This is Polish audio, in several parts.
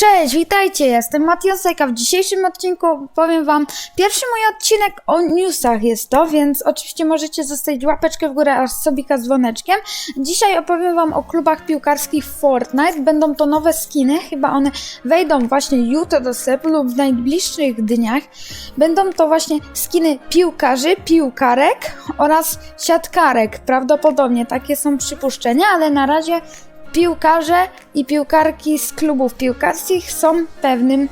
Cześć, witajcie, jestem Matiaseka. W dzisiejszym odcinku powiem wam pierwszy mój odcinek o newsach jest to, więc oczywiście możecie zostawić łapeczkę w górę aż sobika z dzwoneczkiem. Dzisiaj opowiem wam o klubach piłkarskich Fortnite. Będą to nowe skiny, chyba one wejdą właśnie jutro do sklepu lub w najbliższych dniach. Będą to właśnie skiny piłkarzy, piłkarek oraz siatkarek. Prawdopodobnie takie są przypuszczenia, ale na razie piłkarze i piłkarki z klubów piłkarskich są pewnym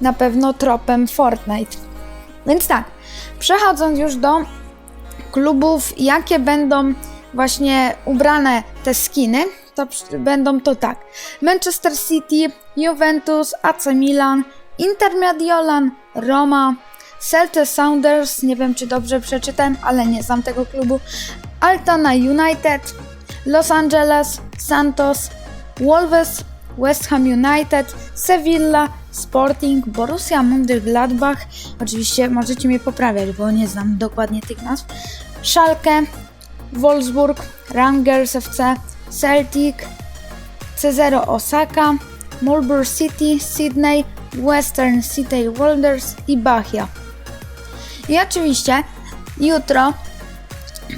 na pewno tropem Fortnite. Więc tak, przechodząc już do klubów, jakie będą właśnie ubrane te skiny, to będą to tak: Manchester City, Juventus, AC Milan, Inter Mediolan, Roma, Celta Sounders, nie wiem czy dobrze przeczytałem, ale nie znam tego klubu, Altana United, Los Angeles, Santos, Wolves, West Ham United, Sevilla, Sporting, Borussia Mönchengladbach. Oczywiście możecie mnie poprawiać, bo nie znam dokładnie tych nazw. Schalke, Wolfsburg, Rangers FC, Celtic, C0 Osaka, Marlborough City, Sydney, Western City Wanderers i Bahia. I oczywiście jutro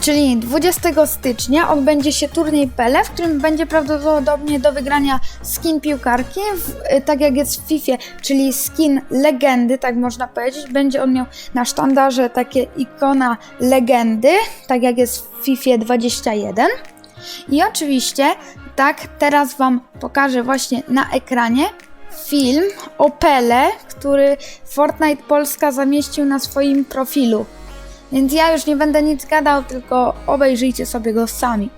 Czyli 20 stycznia odbędzie się turniej Pele, w którym będzie prawdopodobnie do wygrania skin piłkarki, y, tak jak jest w FIFA, czyli skin legendy, tak można powiedzieć. Będzie on miał na sztandarze takie ikona legendy, tak jak jest w FIFA 21. I oczywiście, tak, teraz Wam pokażę właśnie na ekranie film o Pele, który Fortnite Polska zamieścił na swoim profilu. Więc ja już nie będę nic gadał, tylko obejrzyjcie sobie go sami.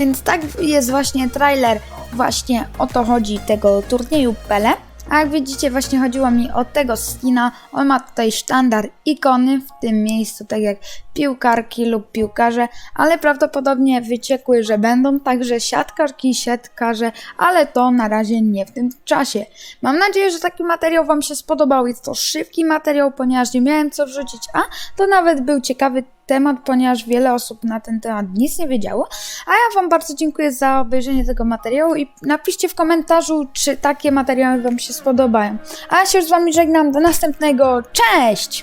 Więc tak jest właśnie trailer, właśnie o to chodzi tego turnieju Pele. A jak widzicie, właśnie chodziło mi o tego skina. On ma tutaj sztandar ikony w tym miejscu, tak jak piłkarki lub piłkarze, ale prawdopodobnie wyciekły, że będą także siatkarki siatkarze, ale to na razie nie w tym czasie. Mam nadzieję, że taki materiał Wam się spodobał. Jest to szybki materiał, ponieważ nie miałem co wrzucić, a to nawet był ciekawy temat, ponieważ wiele osób na ten temat nic nie wiedziało. A ja Wam bardzo dziękuję za obejrzenie tego materiału i napiszcie w komentarzu, czy takie materiały Wam się spodobają. A ja się już z Wami żegnam. Do następnego. Cześć!